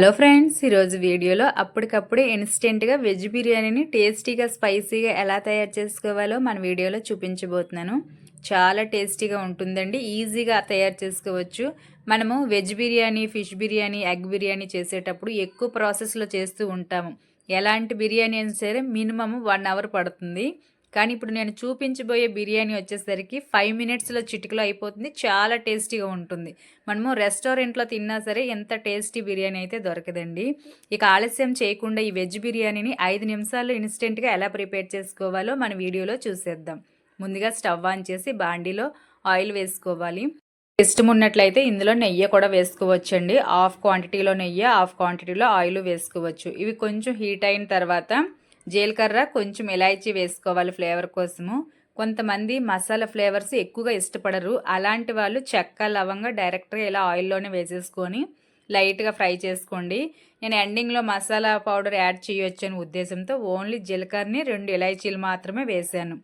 Hello friends ఈరోజు వీడియోలో అప్పటికప్పుడే ఇన్స్టెంట్గా వెజ్ బిర్యానీని టేస్టీగా స్పైసీగా ఎలా తయారు చేసుకోవాలో మన వీడియోలో చూపించబోతున్నాను. చాలా టేస్టీగా ఉంటుందండి ఈజీగా తయారు చేసుకోవచ్చు. మనము veg biryani fish biryani egg biryani చేసేటప్పుడు ఎక్కువ ప్రాసెస్లో చేస్తూ ఉంటాము. ఎలాంటి బిర్యానీ అయినా సరే మినిమం వన్ అవర్ పడుతుంది. కానీ ఇప్పుడు నేను చూపించబోయే బిర్యానీ వచ్చేసరికి ఫైవ్ మినిట్స్లో చిటికలో అయిపోతుంది. చాలా టేస్టీగా ఉంటుంది. మనము రెస్టారెంట్లో తిన్నా సరే ఎంత టేస్టీ బిర్యానీ అయితే దొరకదండి. ఇక ఆలస్యం చేయకుండా ఈ వెజ్ బిర్యానీని ఐదు నిమిషాల్లో ఇన్స్టెంట్గా ఎలా ప్రిపేర్ చేసుకోవాలో మన వీడియోలో చూసేద్దాం. ముందుగా స్టవ్ ఆన్ చేసి బాండీలో ఆయిల్ వేసుకోవాలి. ఇష్టం ఉన్నట్లయితే ఇందులో నెయ్యి కూడా వేసుకోవచ్చండి. హాఫ్ క్వాంటిటీలో నెయ్యి హాఫ్ క్వాంటిటీలో ఆయిల్ వేసుకోవచ్చు. ఇవి కొంచెం హీట్ అయిన తర్వాత జీలకర్ర కొంచెం ఇలాయచీ వేసుకోవాలి ఫ్లేవర్ కోసము. కొంతమంది మసాలా ఫ్లేవర్స్ ఎక్కువగా ఇష్టపడరు. అలాంటి వాళ్ళు చెక్క లవంగా డైరెక్ట్గా ఇలా ఆయిల్లోనే వేసేసుకొని లైట్గా ఫ్రై చేసుకోండి. నేను ఎండింగ్లో మసాలా పౌడర్ యాడ్ చేయొచ్చు అనే ఉద్దేశంతో ఓన్లీ జీలకర్రని రెండు ఇలాచీలు మాత్రమే వేసాను.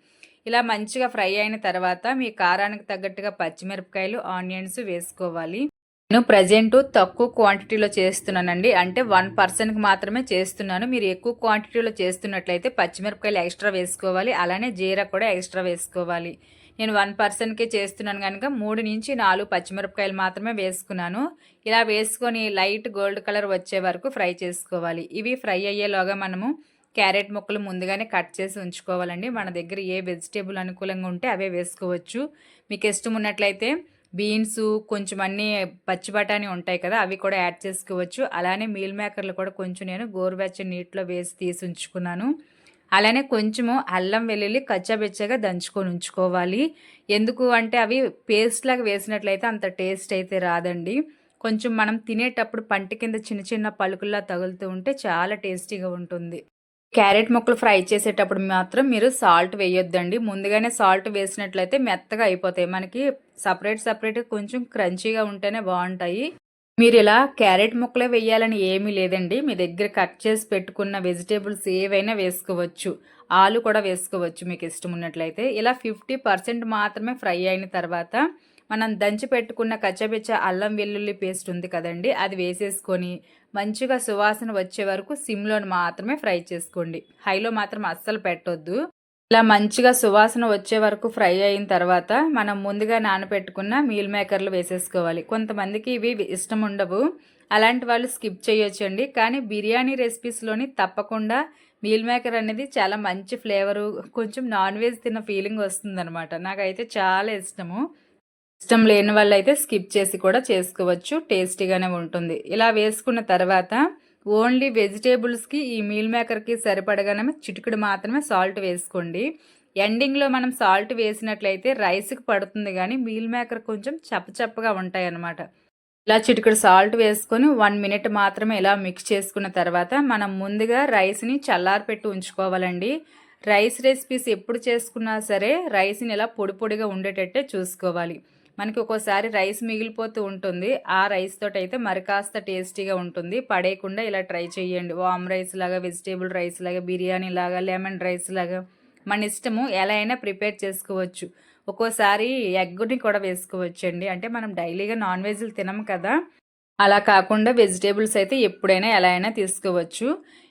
ఇలా మంచిగా ఫ్రై అయిన తర్వాత మీ కారానికి తగ్గట్టుగా పచ్చిమిరపకాయలు ఆనియన్స్ వేసుకోవాలి. నేను ప్రజెంట్ తక్కువ క్వాంటిటీలో చేస్తున్నానండి. అంటే వన్ పర్సన్కి మాత్రమే చేస్తున్నాను. మీరు ఎక్కువ క్వాంటిటీలో చేస్తున్నట్లయితే పచ్చిమిరపకాయలు ఎక్స్ట్రా వేసుకోవాలి. అలానే జీరా కూడా ఎక్స్ట్రా వేసుకోవాలి. నేను వన్ పర్సన్కే చేస్తున్నాను కనుక మూడు నుంచి నాలుగు పచ్చిమిరపకాయలు మాత్రమే వేసుకున్నాను. ఇలా వేసుకొని లైట్ గోల్డ్ కలర్ వచ్చే వరకు ఫ్రై చేసుకోవాలి. ఇవి ఫ్రై అయ్యేలోగా మనము క్యారెట్ ముక్కలు ముందుగానే కట్ చేసి ఉంచుకోవాలండి. మన దగ్గర ఏ వెజిటేబుల్ అనుకూలంగా ఉంటే అవే వేసుకోవచ్చు. మీకు ఇష్టం ఉన్నట్లయితే బీన్స్ కొంచెం అన్నీ పచ్చి బఠానీ ఉంటాయి కదా అవి కూడా యాడ్ చేసుకోవచ్చు. అలానే మీల్ మేకర్లు కూడా కొంచెం నేను గోరువెచ్చని నీటిలో వేసి తీసి ఉంచుకున్నాను. అలానే కొంచెము అల్లం వెల్లుల్లి కచ్చాబెచ్చగా దంచుకొని ఉంచుకోవాలి. ఎందుకు అంటే అవి పేస్ట్ లాగా వేసినట్లయితే అంత టేస్ట్ అయితే రాదండి. కొంచెం మనం తినేటప్పుడు పంట కింద చిన్న చిన్న పలుకుల్లా తగులుతూ ఉంటే చాలా టేస్టీగా ఉంటుంది. క్యారెట్ ముక్కలు ఫ్రై చేసేటప్పుడు మాత్రం మీరు సాల్ట్ వేయొద్దండి. ముందుగానే సాల్ట్ వేసినట్లయితే మెత్తగా అయిపోతాయి. మనకి సపరేట్ సపరేట్ కొంచెం క్రంచీగా ఉంటేనే బాగుంటాయి. మీరు ఇలా క్యారెట్ ముక్కలే వేయాలని ఏమీ లేదండి. మీ దగ్గర కట్ చేసి పెట్టుకున్న వెజిటేబుల్స్ ఏవైనా వేసుకోవచ్చు. ఆలు కూడా వేసుకోవచ్చు మీకు ఇష్టం ఉన్నట్లయితే. ఇలా ఫిఫ్టీ పర్సెంట్ మాత్రమే ఫ్రై అయిన తర్వాత మనం దంచి పెట్టుకున్న కచ్చబెచ్చ అల్లం వెల్లుల్లి పేస్ట్ ఉంది కదండి అది వేసేసుకొని మంచిగా సువాసన వచ్చే వరకు సిమ్లోని మాత్రమే ఫ్రై చేసుకోండి. హైలో మాత్రం అస్సలు పెట్టొద్దు. ఇలా మంచిగా సువాసన వచ్చే వరకు ఫ్రై అయిన తర్వాత మనం ముందుగా నానబెట్టుకున్న మీల్ మేకర్లు వేసేసుకోవాలి. కొంతమందికి ఇవి ఇష్టం ఉండవు. అలాంటి వాళ్ళు స్కిప్ చేయొచ్చండి. కానీ బిర్యానీ రెసిపీస్లోని తప్పకుండా మీల్ మేకర్ అనేది చాలా మంచి ఫ్లేవరు కొంచెం నాన్ వెజ్ తిన్న ఫీలింగ్ వస్తుందన్నమాట. నాకైతే చాలా ఇష్టము. ఇష్టం లేని వాళ్ళు అయితే స్కిప్ చేసి కూడా చేసుకోవచ్చు. టేస్టీగానే ఉంటుంది. ఇలా వేసుకున్న తర్వాత ఓన్లీ వెజిటేబుల్స్కి ఈ మీల్ మేకర్కి సరిపడగానే చిటికుడు మాత్రమే సాల్ట్ వేసుకోండి. ఎండింగ్లో మనం సాల్ట్ వేసినట్లయితే రైస్కి పడుతుంది కానీ మీల్ మేకర్ కొంచెం చప్పచప్పగా ఉంటాయి అన్నమాట ఇలా చిటికడు సాల్ట్ వేసుకొని వన్ మినిట్ మాత్రమే ఇలా మిక్స్ చేసుకున్న తర్వాత మనం ముందుగా రైస్ని చల్లారిపెట్టి ఉంచుకోవాలండి. రైస్ రెసిపీస్ ఎప్పుడు చేసుకున్నా సరే రైస్ని ఇలా పొడి పొడిగా ఉండేటట్టే చూసుకోవాలి. మనకి ఒక్కోసారి రైస్ మిగిలిపోతూ ఉంటుంది. ఆ రైస్ తోటి అయితే మరి కాస్త టేస్టీగా ఉంటుంది. పడేయకుండా ఇలా ట్రై చేయండి వామ్ రైస్ లాగా వెజిటేబుల్ రైస్ లాగా బిర్యానీ లాగా లెమన్ రైస్ లాగా మన ఇష్టము ఎలా అయినా ప్రిపేర్ చేసుకోవచ్చు. ఒక్కోసారి ఎగ్ని కూడా వేసుకోవచ్చండి. అంటే మనం డైలీగా నాన్ వెజ్లు తినము కదా. అలా కాకుండా వెజిటేబుల్స్ అయితే ఎప్పుడైనా ఎలా అయినా తీసుకోవచ్చు.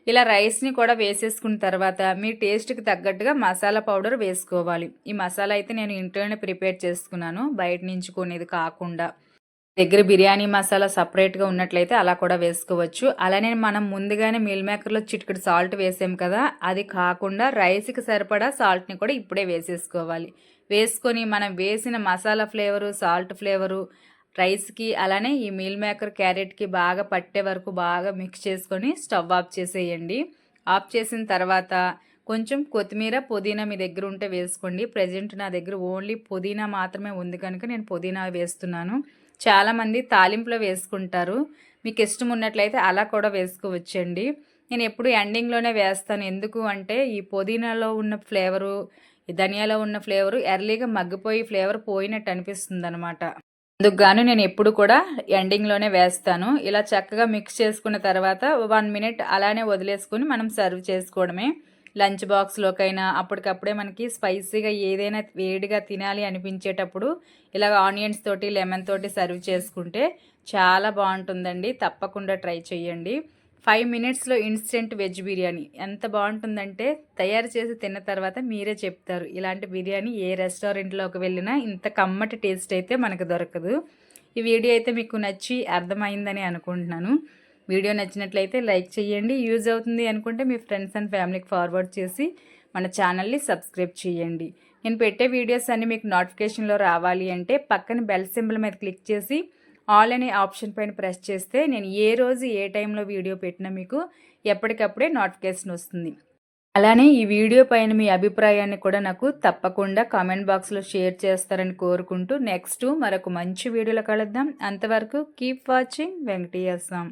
ఇలా రైస్ని కూడా వేసేసుకున్న తర్వాత మీ టేస్ట్కి తగ్గట్టుగా మసాలా పౌడర్ వేసుకోవాలి. ఈ మసాలా అయితే నేను ఇంట్లోనే ప్రిపేర్ చేసుకున్నాను. బయట నుంచి కొనేది కాకుండా. దగ్గర బిర్యానీ మసాలా సపరేట్గా ఉన్నట్లయితే అలా కూడా వేసుకోవచ్చు. అలానే మనం ముందుగానే మీల్ మేకర్లో చిటికటి సాల్ట్ వేసాం కదా అది కాకుండా రైస్కి సరిపడా సాల్ట్ని కూడా ఇప్పుడే వేసేసుకోవాలి. వేసుకొని మనం వేసిన మసాలా ఫ్లేవరు సాల్ట్ ఫ్లేవరు రైస్కి అలానే ఈ మీల్ మేకర్ క్యారెట్కి బాగా పట్టే వరకు బాగా మిక్స్ చేసుకొని స్టవ్ ఆఫ్ చేసేయండి. ఆఫ్ చేసిన తర్వాత కొంచెం కొత్తిమీర పుదీనా మీ దగ్గర ఉంటే వేసుకోండి. ప్రజెంట్ నా దగ్గర ఓన్లీ పుదీనా మాత్రమే ఉంది కనుక నేను పుదీనా వేస్తున్నాను. చాలామంది తాలింపులో వేసుకుంటారు. మీకు ఇష్టం ఉన్నట్లయితే అలా కూడా వేసుకోవచ్చండి. నేను ఎప్పుడు ఎండింగ్లోనే వేస్తాను. ఎందుకు అంటే ఈ పుదీనాలో ఉన్న ఫ్లేవరు ధనియాలో ఉన్న ఫ్లేవరు ఎర్లీగా మగ్గిపోయి ఫ్లేవర్ పోయినట్టు అనిపిస్తుంది అనమాట అందుకుగాను నేను ఎప్పుడు కూడా ఎండింగ్లోనే వేస్తాను. ఇలా చక్కగా మిక్స్ చేసుకున్న తర్వాత వన్ మినిట్ అలానే వదిలేసుకుని మనం సర్వ్ చేసుకోవడమే. లంచ్ బాక్స్లోకైనా అప్పటికప్పుడే మనకి స్పైసీగా ఏదైనా వేడిగా తినాలి అనిపించేటప్పుడు ఇలా ఆనియన్స్ తోటి లెమన్ తోటి సర్వ్ చేసుకుంటే చాలా బాగుంటుందండి. తప్పకుండా ట్రై చేయండి. ఫైవ్ మినిట్స్లో ఇన్స్టెంట్ వెజ్ బిర్యానీ. ఎంత బాగుంటుందంటే తయారు చేసి తిన్న తర్వాత మీరే చెప్తారు ఇలాంటి బిర్యానీ ఏ రెస్టారెంట్లోకి వెళ్ళినా ఇంత కమ్మటి టేస్ట్ అయితే మనకు దొరకదు. ఈ వీడియో అయితే మీకు నచ్చి అర్థమైందని అనుకుంటున్నాను. వీడియో నచ్చినట్లయితే లైక్ చేయండి యూజ్ అవుతుంది అనుకుంటే మీ ఫ్రెండ్స్ అండ్ ఫ్యామిలీకి ఫార్వర్డ్ చేసి మన ఛానల్ని సబ్స్క్రైబ్ చేయండి నేను పెట్టే వీడియోస్ అన్నీ మీకు నోటిఫికేషన్లో రావాలి అంటే పక్కన బెల్ సింబల్ మీద క్లిక్ చేసి ఆల్ అనే ఆప్షన్ పైన ప్రెస్ చేస్తే నేను ఏ రోజు ఏ టైంలో వీడియో పెట్టినా మీకు ఎప్పటికప్పుడే నోటిఫికేషన్ వస్తుంది. అలానే ఈ వీడియో పైన మీ అభిప్రాయాన్ని కూడా నాకు తప్పకుండా కామెంట్ బాక్స్లో షేర్ చేస్తారని కోరుకుంటూ నెక్స్ట్ మరొక మంచి వీడియోలో కలుద్దాం. అంతవరకు కీప్ వాచింగ్. వెంకటేశ్వం